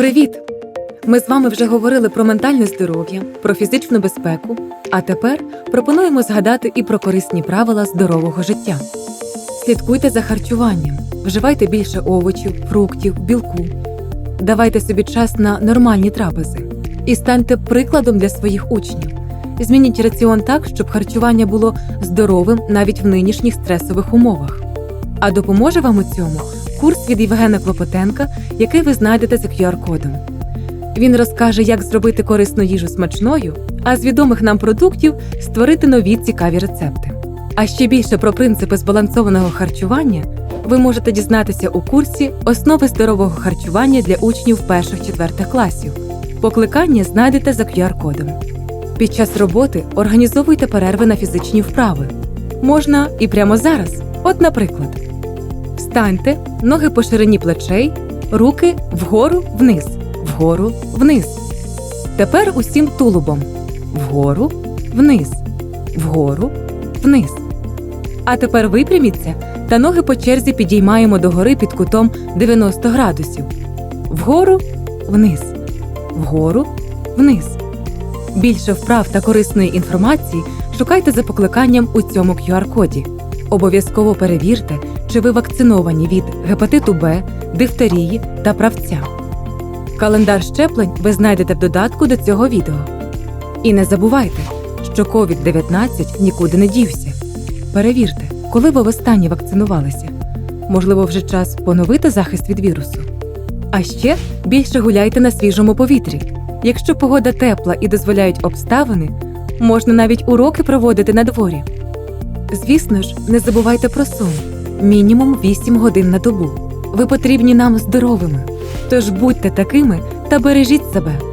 Привіт! Ми з вами вже говорили про ментальне здоров'я, про фізичну безпеку, а тепер пропонуємо згадати і про корисні правила здорового життя. Слідкуйте за харчуванням, вживайте більше овочів, фруктів, білку. Давайте собі час на нормальні трапези і станьте прикладом для своїх учнів. Змініть раціон так, щоб харчування було здоровим навіть в нинішніх стресових умовах. А допоможе вам у цьому курс від Євгена Клопотенка, який ви знайдете за QR-кодом. Він розкаже, як зробити корисну їжу смачною, а з відомих нам продуктів створити нові цікаві рецепти. А ще більше про принципи збалансованого харчування ви можете дізнатися у курсі Основи здорового харчування для учнів перших-четвертих класів. Покликання знайдете за QR-кодом. Під час роботи організовуйте перерви на фізичні вправи. Можна і прямо зараз. От, наприклад, встаньте, ноги по ширині плечей, руки вгору вниз, вгору вниз. Тепер усім тулубом. Вгору вниз, вгору вниз. А тепер випряміться та ноги по черзі підіймаємо догори під кутом 90 градусів. Вгору вниз, вгору вниз. Більше вправ та корисної інформації шукайте за покликанням у цьому QR-коді. Обов'язково перевірте, чи ви вакциновані від гепатиту Б, дифтерії та правця. Календар щеплень ви знайдете в додатку до цього відео. І не забувайте, що COVID-19 нікуди не дівся. Перевірте, коли ви востаннє вакцинувалися. Можливо, вже час поновити захист від вірусу. А ще більше гуляйте на свіжому повітрі. Якщо погода тепла і дозволяють обставини, можна навіть уроки проводити на дворі. Звісно ж, не забувайте про сон мінімум 8 годин на добу. Ви потрібні нам здоровими. Тож будьте такими та бережіть себе.